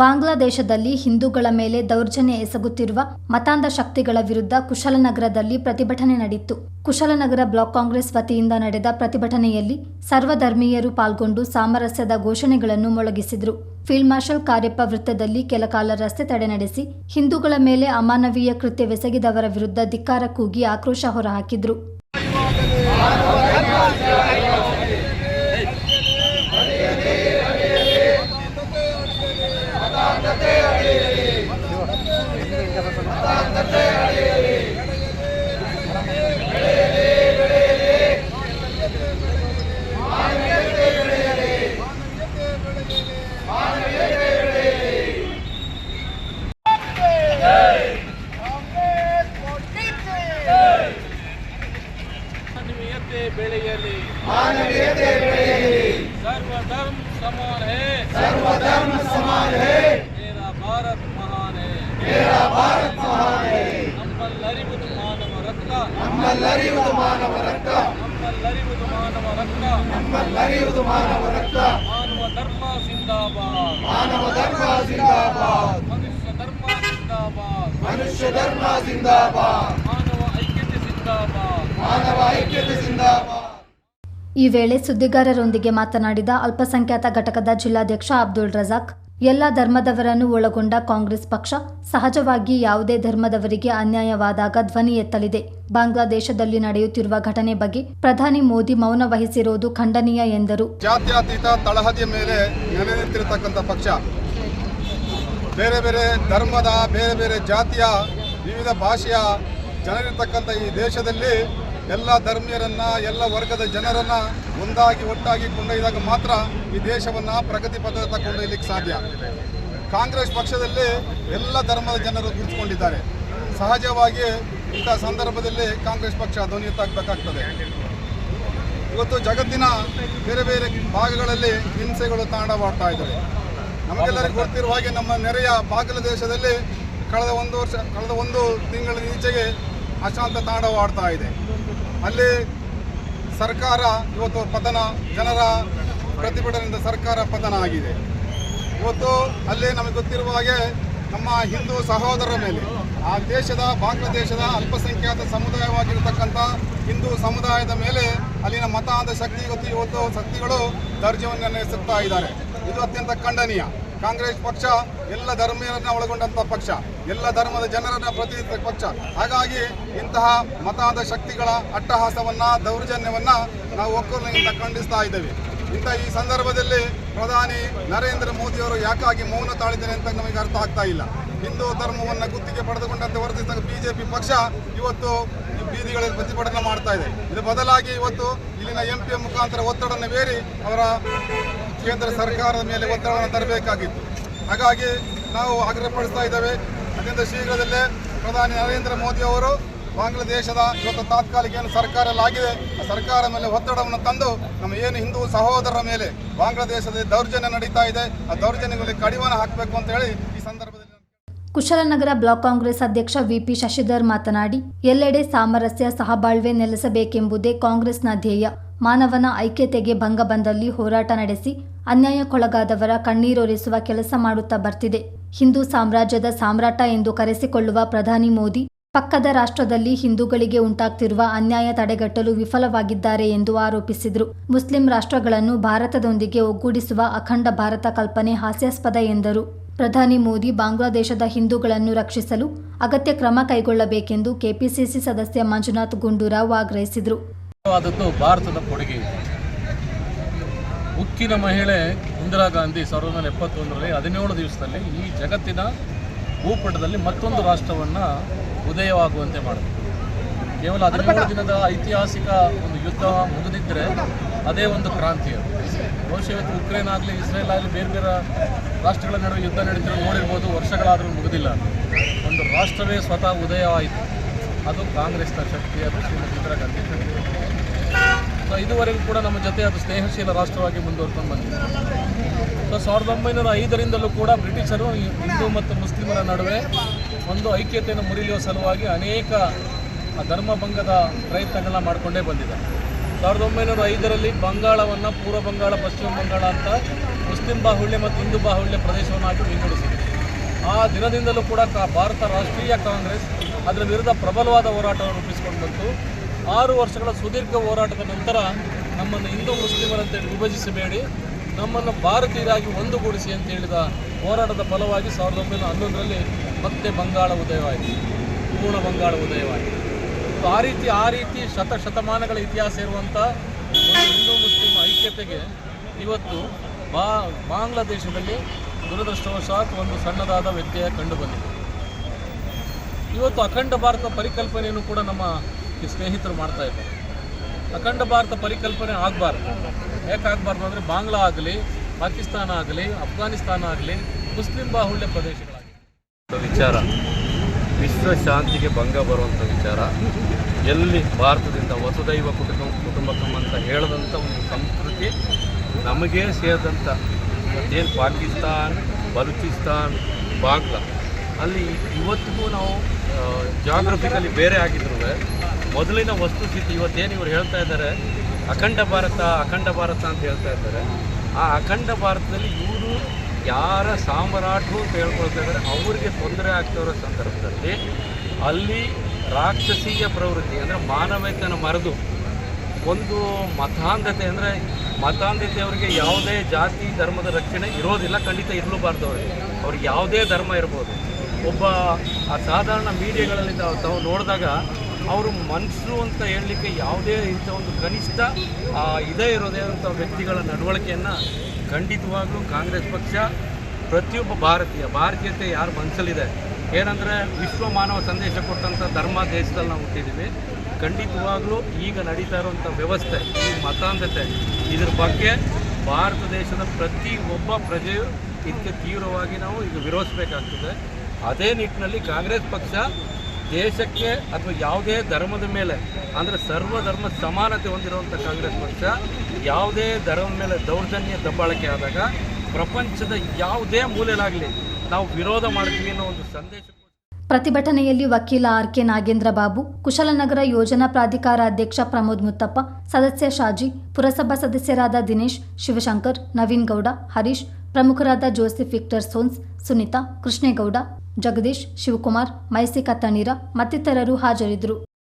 ಬಾಂಗ್ಲಾದೇಶದಲ್ಲಿ ಹಿಂದೂಗಳ ಮೇಲೆ ದೌರ್ಜನ್ಯ ಎಸಗುತ್ತಿರುವ ಮತಾಂಧ ಶಕ್ತಿಗಳ ವಿರುದ್ಧ ಕುಶಲನಗರದಲ್ಲಿ ಪ್ರತಿಭಟನೆ ನಡೆಯಿತು. ಕುಶಲನಗರ ಬ್ಲಾಕ್ ಕಾಂಗ್ರೆಸ್ ವತಿಯಿಂದ ನಡೆದ ಪ್ರತಿಭಟನೆಯಲ್ಲಿ ಸರ್ವಧರ್ಮೀಯರು ಪಾಲ್ಗೊಂಡು ಸಾಮರಸ್ಯದ ಘೋಷಣೆಗಳನ್ನು ಮೊಳಗಿಸಿದರು. ಫೀಲ್ಡ್ ಮಾರ್ಷಲ್ ಕಾರ್ಯಪ್ಪ ವೃತ್ತದಲ್ಲಿ ಕೆಲಕಾಲ ರಸ್ತೆ ತಡೆ ನಡೆಸಿ ಹಿಂದೂಗಳ ಮೇಲೆ ಅಮಾನವೀಯ ಕೃತ್ಯವೆಸಗಿದವರ ವಿರುದ್ಧ ಧಿಕ್ಕಾರ ಕೂಗಿ ಆಕ್ರೋಶ ಹೊರಹಾಕಿದ್ರು. ಬೆಳೆಯಲಿ ಮಾನವೀಯತೆ ಬೆಳೆಯಲಿ ಸರ್ವಧರ್ಮ ಸಮಾನ ಹೇ ಸರ್ವಧರ್ಮ ಸಮಾನ ಹೇ ಮೇರಾ ಭಾರತ ಮಹಾನ್ ಹೇ ಮೇರಾ ಭಾರತ ಮಹಾನ್ ಹೇ ನಮ್ಮಲ್ಲರಿವುದು ಮಾನವ ರಕ್ತ ನಮ್ಮಲ್ಲರಿವುದು ಮಾನವ ರಕ್ತ ನಮ್ಮಲ್ಲರಿಯುವುದು ಮಾನವ ರಕ್ತ. ಮಾನವ ಧರ್ಮ ಸಿಂದಾಬಾದ್. ಮಾನವ ಧರ್ಮ ಜಿಂದಾಬಾದ್ ಮನುಷ್ಯ ಧರ್ಮ ಸಿಂದಾಬಾದ್. ಮನುಷ್ಯ ಧರ್ಮ ಜಿಂದಾಬಾದ್ ಮಾನವ ಐಕ್ಯತೆ ಸಿಂದಾಬಾದ್. ಮಾನವ ಐಕ್ಯತೆ ಜಿಂದಾಬಾದ್ ಈ ವೇಳೆ ಸುದ್ದಿಗಾರರೊಂದಿಗೆ ಮಾತನಾಡಿದ ಅಲ್ಪಸಂಖ್ಯಾತ ಘಟಕದ ಜಿಲ್ಲಾಧ್ಯಕ್ಷ ಅಬ್ದುಲ್ ರಜಾಕ್ ಎಲ್ಲ ಧರ್ಮದವರನ್ನು ಒಳಗೊಂಡ ಕಾಂಗ್ರೆಸ್ ಪಕ್ಷ ಸಹಜವಾಗಿ ಯಾವುದೇ ಧರ್ಮದವರಿಗೆ ಅನ್ಯಾಯವಾದಾಗ ಧ್ವನಿ ಎತ್ತಲಿದೆ. ಬಾಂಗ್ಲಾದೇಶದಲ್ಲಿ ನಡೆಯುತ್ತಿರುವ ಘಟನೆ ಬಗ್ಗೆ ಪ್ರಧಾನಿ ಮೋದಿ ಮೌನ ವಹಿಸಿರುವುದು ಖಂಡನೀಯ ಎಂದರು. ಜಾತ್ಯತೀತ ತಳಹದಿಯ ಮೇಲೆ ನೆಲೆನಿಂತಿರತಕ್ಕಂಥ ಪಕ್ಷ, ಬೇರೆ ಬೇರೆ ಧರ್ಮದ, ಬೇರೆ ಬೇರೆ ಜಾತಿಯ, ವಿವಿಧ ಭಾಷೆಯ ಜನರಿರ್ತಕ್ಕಂಥ ಈ ದೇಶದಲ್ಲಿ ಎಲ್ಲ ಧರ್ಮೀಯರನ್ನ, ಎಲ್ಲ ವರ್ಗದ ಜನರನ್ನ ಒಂದಾಗಿ ಒಟ್ಟಾಗಿ ಕೊಂಡೊಯ್ದಾಗ ಮಾತ್ರ ಈ ದೇಶವನ್ನ ಪ್ರಗತಿ ಪಥದತ್ತ ಕೊಂಡೊಯ್ಯಲಿಕ್ಕೆ ಸಾಧ್ಯ. ಕಾಂಗ್ರೆಸ್ ಪಕ್ಷದಲ್ಲಿ ಎಲ್ಲ ಧರ್ಮದ ಜನರು ಗುರುತಿಸಿಕೊಂಡಿದ್ದಾರೆ ಸಹಜವಾಗಿ ಇಂಥ ಸಂದರ್ಭದಲ್ಲಿ ಕಾಂಗ್ರೆಸ್ ಪಕ್ಷ ಧ್ವನಿಯುತ್ತಾಗಬೇಕಾಗ್ತದೆ ಇವತ್ತು ಜಗತ್ತಿನ ಬೇರೆ ಬೇರೆ ಭಾಗಗಳಲ್ಲಿ ಹಿಂಸೆಗಳು ತಾಂಡವಾಡ್ತಾ ಇದ್ದಾವೆ. ನಮಗೆಲ್ಲರಿಗೂ ಗೊತ್ತಿರುವ ಹಾಗೆ ನಮ್ಮ ನೆರೆಯ ಬಾಂಗ್ಲಾದೇಶದಲ್ಲಿ ಕಳೆದ ಒಂದು ವರ್ಷ, ಕಳೆದ ಒಂದು ತಿಂಗಳ ಈಚೆಗೆ ಅಶಾಂತ ತಾಂಡವಾಡ್ತಾ ಇದೆ. ಅಲ್ಲಿ ಸರ್ಕಾರ ಇವತ್ತು ಪತನ, ಜನರ ಪ್ರತಿಭಟನೆಯಿಂದ ಸರ್ಕಾರ ಪತನ ಆಗಿದೆ. ಇವತ್ತು ಅಲ್ಲಿ ನಮಗೆ ಗೊತ್ತಿರುವ ಹಾಗೆ ನಮ್ಮ ಹಿಂದೂ ಸಹೋದರರ ಮೇಲೆ, ಆ ದೇಶದ, ಬಾಂಗ್ಲಾದೇಶದ ಅಲ್ಪಸಂಖ್ಯಾತ ಸಮುದಾಯವಾಗಿರತಕ್ಕಂಥ ಹಿಂದೂ ಸಮುದಾಯದ ಮೇಲೆ ಅಲ್ಲಿನ ಮತಾಂಧ ಶಕ್ತಿ ಇವತ್ತು ಇವತ್ತು ಶಕ್ತಿಗಳು ದರ್ಜೆಯನ್ನು ಎಸಗ್ತಾ ಇದ್ದಾರೆ. ಇದು ಅತ್ಯಂತ ಖಂಡನೀಯ. ಕಾಂಗ್ರೆಸ್ ಪಕ್ಷ ಎಲ್ಲ ಧರ್ಮೀಯರನ್ನ ಒಳಗೊಂಡಂತಹ ಪಕ್ಷ, ಎಲ್ಲ ಧರ್ಮದ ಜನರನ್ನ ಪ್ರತಿನಿಧಿಸಿದ ಪಕ್ಷ. ಹಾಗಾಗಿ ಇಂತಹ ಮತಾಂಧ ಶಕ್ತಿಗಳ ಅಟ್ಟಹಾಸವನ್ನ, ದೌರ್ಜನ್ಯವನ್ನ ನಾವು ಒಕ್ಕೂರಿನಿಂದ ಖಂಡಿಸ್ತಾ ಇದ್ದೇವೆ. ಇಂಥ ಈ ಸಂದರ್ಭದಲ್ಲಿ ಪ್ರಧಾನಿ ನರೇಂದ್ರ ಮೋದಿಯವರು ಯಾಕಾಗಿ ಮೌನ ತಾಳಿದ್ದಾರೆ ಅಂತ ನಮಗೆ ಅರ್ಥ ಆಗ್ತಾ ಇಲ್ಲ. ಹಿಂದೂ ಧರ್ಮವನ್ನು ಗುತ್ತಿಗೆ ಪಡೆದುಕೊಂಡಂತೆ ವರ್ತಿಸಿದ ಬಿಜೆಪಿ ಪಕ್ಷ ಇವತ್ತು ಬೀದಿಗಳಲ್ಲಿ ಪ್ರತಿಭಟನೆ ಮಾಡ್ತಾ ಇದೆ. ಇದು ಬದಲಾಗಿ ಇವತ್ತು ಇಲ್ಲಿನ ಎಂ ಪಿ ಮುಖಾಂತರ ಒತ್ತಡವನ್ನು ಬೇರಿ ಅವರ ಕೇಂದ್ರ ಸರ್ಕಾರದ ಮೇಲೆ ಒತ್ತಡವನ್ನು ತರಬೇಕಾಗಿತ್ತು. ಹಾಗಾಗಿ ನಾವು ಆಗ್ರಹಪಡಿಸ್ತಾ ಇದ್ದೇವೆ. ಅತ್ಯಂತ ಶೀಘ್ರದಲ್ಲೇ ಪ್ರಧಾನಿ ನರೇಂದ್ರ ಮೋದಿ ಅವರು ಬಾಂಗ್ಲಾದೇಶದ ಇವತ್ತು ತಾತ್ಕಾಲಿಕ ಏನು ಸರ್ಕಾರ ಆಗಿದೆ ಆ ಸರ್ಕಾರ ಮೇಲೆ ಒತ್ತಡವನ್ನು ತಂದು ನಮ್ಮ ಏನು ಹಿಂದೂ ಸಹೋದರರ ಮೇಲೆ ಬಾಂಗ್ಲಾದೇಶದಲ್ಲಿ ದೌರ್ಜನ್ಯ ನಡೀತಾ ಇದೆ. ಆ ದೌರ್ಜನ್ಯಗಳಿಗೆ ಕಡಿವಾಣ ಹಾಕಬೇಕು ಅಂತ ಹೇಳಿ ಈ ಸಂದರ್ಭದಲ್ಲಿ ಕುಶಲನಗರ ಬ್ಲಾಕ್ ಕಾಂಗ್ರೆಸ್ ಅಧ್ಯಕ್ಷ ವಿಪಿ ಶಶಿಧರ್ ಮಾತನಾಡಿ, ಎಲ್ಲೆಡೆ ಸಾಮರಸ್ಯ ಸಹಬಾಳ್ವೆ ನೆಲೆಸಬೇಕೆಂಬುದೇ ಕಾಂಗ್ರೆಸ್ನ ಧ್ಯೇಯ. ಮಾನವನ ಐಕ್ಯತೆಗೆ ಭಂಗ ಬಂದಲ್ಲಿ ಹೋರಾಟ ನಡೆಸಿ ಅನ್ಯಾಯಕ್ಕೊಳಗಾದವರ ಕಣ್ಣೀರೊರೆಸುವ ಕೆಲಸ ಮಾಡುತ್ತಾ ಬರ್ತಿದೆ. ಹಿಂದೂ ಸಾಮ್ರಾಜ್ಯದ ಸಾಮ್ರಾಟ ಎಂದು ಕರೆಸಿಕೊಳ್ಳುವ ಪ್ರಧಾನಿ ಮೋದಿ, ಪಕ್ಕದ ರಾಷ್ಟ್ರದಲ್ಲಿ ಹಿಂದೂಗಳಿಗೆ ಉಂಟಾಗ್ತಿರುವ ಅನ್ಯಾಯ ತಡೆಗಟ್ಟಲು ವಿಫಲವಾಗಿದ್ದಾರೆ ಎಂದು ಆರೋಪಿಸಿದರು. ಮುಸ್ಲಿಂ ರಾಷ್ಟ್ರಗಳನ್ನು ಭಾರತದೊಂದಿಗೆ ಒಗ್ಗೂಡಿಸುವ ಅಖಂಡ ಭಾರತ ಕಲ್ಪನೆ ಹಾಸ್ಯಾಸ್ಪದ ಎಂದರು. ಪ್ರಧಾನಿ ಮೋದಿ ಬಾಂಗ್ಲಾದೇಶದ ಹಿಂದೂಗಳನ್ನು ರಕ್ಷಿಸಲು ಅಗತ್ಯ ಕ್ರಮ ಕೈಗೊಳ್ಳಬೇಕೆಂದು ಕೆಪಿಸಿಸಿ ಸದಸ್ಯ ಮಂಜುನಾಥ್ ಗುಂಡೂರಾವ್ ಆಗ್ರಹಿಸಿದರು. ಉಕ್ಕಿನ ಮಹಿಳೆ ಇಂದಿರಾ ಗಾಂಧಿ ಸಾವಿರದ ಒಂಬೈನೂರ ಎಪ್ಪತ್ತೊಂದರಲ್ಲಿ ಹದಿನೇಳು ದಿವಸದಲ್ಲಿ ಈ ಜಗತ್ತಿನ ಭೂಪಟದಲ್ಲಿ ಮತ್ತೊಂದು ರಾಷ್ಟ್ರವನ್ನು ಉದಯವಾಗುವಂತೆ ಮಾಡಿದೆ ಕೇವಲ ಹದಿನೇಳು ದಿನದ ಐತಿಹಾಸಿಕ ಒಂದು ಯುದ್ಧ ಮುಗಿದಿದ್ದರೆ ಅದೇ ಒಂದು ಕ್ರಾಂತಿ ಅದು. ಬಹುಶಃ ಇವತ್ತು ಉಕ್ರೇನ್ ಆಗಲಿ ಇಸ್ರೇಲ್ ಆಗಲಿ ಬೇರೆ ಬೇರೆ ರಾಷ್ಟ್ರಗಳ ನಡುವೆ ಯುದ್ಧ ನಡೀತಿರೋ ನೋಡಿರ್ಬೋದು ವರ್ಷಗಳಾದರೂ ಮುಗಿದಿಲ್ಲ. ಒಂದು ರಾಷ್ಟ್ರವೇ ಸ್ವತಃ ಉದಯವಾಯಿತು. ಅದು ಕಾಂಗ್ರೆಸ್ನ ಶಕ್ತಿ ಅದು ಶ್ರೀಮತಿ ಇಂದಿರಾ ಗಾಂಧಿ ಶಕ್ತಿ ಸೊ ಇದುವರೆಗೂ ಕೂಡ ನಮ್ಮ ಜೊತೆ ಅದು ಸ್ನೇಹಶೀಲ ರಾಷ್ಟ್ರವಾಗಿ ಮುಂದುವರ್ಕೊಂಡು ಬಂದಿದೆ. ಸೊ ಸಾವಿರದ ಒಂಬೈನೂರ ಐದರಿಂದಲೂ ಕೂಡ ಬ್ರಿಟಿಷರು ಹಿಂದೂ ಮತ್ತು ಮುಸ್ಲಿಮರ ನಡುವೆ ಒಂದು ಐಕ್ಯತೆಯನ್ನು ಮುರಿಯುವ ಸಲುವಾಗಿ ಅನೇಕ ಧರ್ಮಭಂಗದ ಪ್ರಯತ್ನಗಳನ್ನ ಮಾಡಿಕೊಂಡೇ ಬಂದಿದೆ ಸಾವಿರದ ಒಂಬೈನೂರ ಐದರಲ್ಲಿ ಬಂಗಾಳವನ್ನು ಪೂರ್ವ ಬಂಗಾಳ, ಪಶ್ಚಿಮ ಬಂಗಾಳ ಅಂತ ಮುಸ್ಲಿಂ ಬಾಹುಳ್ಯ ಮತ್ತು ಹಿಂದೂ ಬಾಹುಳ್ಯ ಪ್ರದೇಶವನ್ನಾಗಿ ವಿಂಗಡಿಸಿದೆ. ಆ ದಿನದಿಂದಲೂ ಕೂಡ ಭಾರತ ರಾಷ್ಟ್ರೀಯ ಕಾಂಗ್ರೆಸ್ ಅದರ ವಿರುದ್ಧ ಪ್ರಬಲವಾದ ಹೋರಾಟವನ್ನು ರೂಪಿಸಿಕೊಂಡು ಬಂತು. ಆರು ವರ್ಷಗಳ ಸುದೀರ್ಘ ಹೋರಾಟದ ನಂತರ ನಮ್ಮನ್ನು ಹಿಂದೂ ಮುಸ್ಲಿಮರಂತೆ ವಿಭಜಿಸಬೇಡಿ. ನಮ್ಮನ್ನು ಭಾರತೀಯರಾಗಿ ಒಂದುಗೂಡಿಸಿ ಅಂತ ಹೇಳಿದ ಹೋರಾಟದ ಫಲವಾಗಿ ಸಾವಿರದ ಒಂಬೈನೂರ ಹನ್ನೊಂದರಲ್ಲಿ ಮತ್ತೆ ಬಂಗಾಳ ಉದಯವಾಯಿತು. ಪೂರ್ಣ ಬಂಗಾಳ ಉದಯವಾಯಿತು. ಆ ರೀತಿ ಆ ರೀತಿ ಶತ ಶತಮಾನಗಳ ಇತಿಹಾಸ ಇರುವಂಥ ಒಂದು ಹಿಂದೂ ಮುಸ್ಲಿಂ ಐಕ್ಯತೆಗೆ ಇವತ್ತು ಬಾ, ಬಾಂಗ್ಲಾದೇಶದಲ್ಲಿ ದುರದೃಷ್ಟವಶಾತ್ ಒಂದು ಸಣ್ಣದಾದ ವ್ಯತ್ಯಯ ಕಂಡುಬಂದಿದೆ. ಇವತ್ತು ಅಖಂಡ ಭಾರತ ಪರಿಕಲ್ಪನೆಯನ್ನು ಕೂಡ ನಮ್ಮ ಈ ಸ್ನೇಹಿತರು ಮಾಡ್ತಾ ಇದ್ದಾರೆ. ಅಖಂಡ ಭಾರತ ಪರಿಕಲ್ಪನೆ ಆಗಬಾರ್ದು. ಯಾಕೆ ಆಗಬಾರ್ದು ಅಂದರೆ ಬಾಂಗ್ಲಾ ಆಗಲಿ, ಪಾಕಿಸ್ತಾನ ಆಗಲಿ, ಅಫ್ಘಾನಿಸ್ತಾನ ಆಗಲಿ, ಮುಸ್ಲಿಂ ಬಾಹುಳ್ಯ ಪ್ರದೇಶಗಳಾಗಲಿ. ವಿಚಾರ. ವಿಶ್ವ ಶಾಂತಿಗೆ ಭಂಗ ಬರುವಂಥ ವಿಚಾರ. ಎಲ್ಲಿ ಭಾರತದಿಂದ ವಸುದೈವ ಕುಟುಂಬ ಕುಟುಂಬಕಂ ಅಂತ ಹೇಳದಂಥ ಒಂದು ಸಂಸ್ಕೃತಿ ನಮಗೇ ಸೇರಿದಂಥ ಏನು ಪಾಕಿಸ್ತಾನ್, ಬಲೂಚಿಸ್ತಾನ್, ಬಾಂಗ್ಲಾ. ಅಲ್ಲಿ ಇವತ್ತಿಗೂ ನಾವು ಜಾಗ್ರಫಿಕಲಿ ಬೇರೆ ಆಗಿದ್ರು ಮೊದಲಿನ ವಸ್ತುಸ್ಥಿತಿ ಇವತ್ತೇನು ಇವರು ಹೇಳ್ತಾ ಇದ್ದಾರೆ, ಅಖಂಡ ಭಾರತ ಅಖಂಡ ಭಾರತ ಅಂತ ಹೇಳ್ತಾ ಇದ್ದಾರೆ. ಆ ಅಖಂಡ ಭಾರತದಲ್ಲಿ ಇವರು ಯಾರ ಸಾಮ್ರಾಟರು ಅಂತ ಹೇಳ್ಕೊಳ್ತಾ ಇದ್ದಾರೆ, ಅವರಿಗೆ ತೊಂದರೆ ಆಗ್ತಿರೋ ಸಂದರ್ಭದಲ್ಲಿ ಅಲ್ಲಿ ರಾಕ್ಷಸೀಯ ಪ್ರವೃತ್ತಿ, ಅಂದರೆ ಮಾನವೇತನ ಮರೆದು, ಒಂದು ಮತಾಂಧತೆ, ಅಂದರೆ ಮತಾಂಧತೆ ಅವರಿಗೆ ಯಾವುದೇ ಜಾತಿ, ಧರ್ಮದ ರಕ್ಷಣೆ ಇರೋದಿಲ್ಲ, ಖಂಡಿತ ಇರಲೂಬಾರ್ದು ಅವರಿಗೆ. ಅವ್ರಿಗೆ ಯಾವುದೇ ಧರ್ಮ ಇರ್ಬೋದು. ಒಬ್ಬ ಸಾಧಾರಣ ಮೀಡಿಯಾಗಳಲ್ಲಿ ತಾವು ನೋಡಿದಾಗ ಅವರು ಮನುಷ್ಯರು ಅಂತ ಹೇಳಲಿಕ್ಕೆ ಯಾವುದೇ ಇಂಥ ಒಂದು ಕನಿಷ್ಠ ಇದೇ ಇರೋದೇ ಅಂಥ ವ್ಯಕ್ತಿಗಳ ನಡವಳಿಕೆಯನ್ನು ಖಂಡಿತವಾಗಲೂ ಕಾಂಗ್ರೆಸ್ ಪಕ್ಷ ಪ್ರತಿಯೊಬ್ಬ ಭಾರತೀಯ, ಭಾರತೀಯತೆ ಯಾರ ಮನಸ್ಸಲ್ಲಿದೆ ಏನಂದರೆ ವಿಶ್ವ ಮಾನವ ಸಂದೇಶ ಕೊಟ್ಟಂಥ ಧರ್ಮ ದೇಶದಲ್ಲಿ ನಾವು ಹುಟ್ಟಿದ್ದೀವಿ. ಖಂಡಿತವಾಗ್ಲೂ ಈಗ ನಡೀತಾ ಇರುವಂಥ ವ್ಯವಸ್ಥೆ, ಈ ಮತಾಂಧತೆ ಇದ್ರ ಬಗ್ಗೆ ಭಾರತ ದೇಶದ ಪ್ರತಿ ಒಬ್ಬ ಪ್ರಜೆಯು ಇದಕ್ಕೆ ತೀವ್ರವಾಗಿ ನಾವು ಈಗ ವಿರೋಧಿಸಬೇಕಾಗ್ತದೆ. ಅದೇ ನಿಟ್ಟಿನಲ್ಲಿ ಕಾಂಗ್ರೆಸ್ ಪಕ್ಷ ದೇಶಕ್ಕೆ ಅಥವಾ ಯಾವುದೇ ಧರ್ಮದ ಮೇಲೆ, ಅಂದರೆ ಸರ್ವಧರ್ಮ ಸಮಾನತೆ ಹೊಂದಿರುವಂಥ ಕಾಂಗ್ರೆಸ್ ಪಕ್ಷ, ಯಾವುದೇ ಧರ್ಮದ ಮೇಲೆ ದೌರ್ಜನ್ಯ, ದಬ್ಬಾಳಿಕೆ ಆದಾಗ ಪ್ರಪಂಚದ ಯಾವುದೇ ಮೂಲೆಯಲ್ಲಾಗಲಿ ನಾವು ವಿರೋಧ ಮಾಡ್ತೀವಿ ಅನ್ನೋ ಒಂದು ಸಂದೇಶ ಪ್ರತಿಭಟನೆಯಲ್ಲಿ ವಕೀಲ ಆರ್ ಕೆ ನಾಗೇಂದ್ರ ಬಾಬು, ಕುಶಲನಗರ ಯೋಜನಾ ಪ್ರಾಧಿಕಾರ ಅಧ್ಯಕ್ಷ ಪ್ರಮೋದ್ ಮುತ್ತಪ್ಪ, ಸದಸ್ಯ ಶಾಜಿ, ಪುರಸಭಾ ಸದಸ್ಯರಾದ ದಿನೇಶ್, ಶಿವಶಂಕರ್, ನವೀನ್ ಗೌಡ, ಹರೀಶ್, ಪ್ರಮುಖರಾದ ಜೋಸೆಫ್ ವಿಕ್ಟರ್ ಸೋನ್ಸ್, ಸುನೀತಾ, ಕೃಷ್ಣೇಗೌಡ ಜಗದೀಶ್ ಶಿವಕುಮಾರ್ ಮೈಸಿಕ ತಣೀರ ಮತ್ತಿತರರು ಹಾಜರಿದ್ದರು.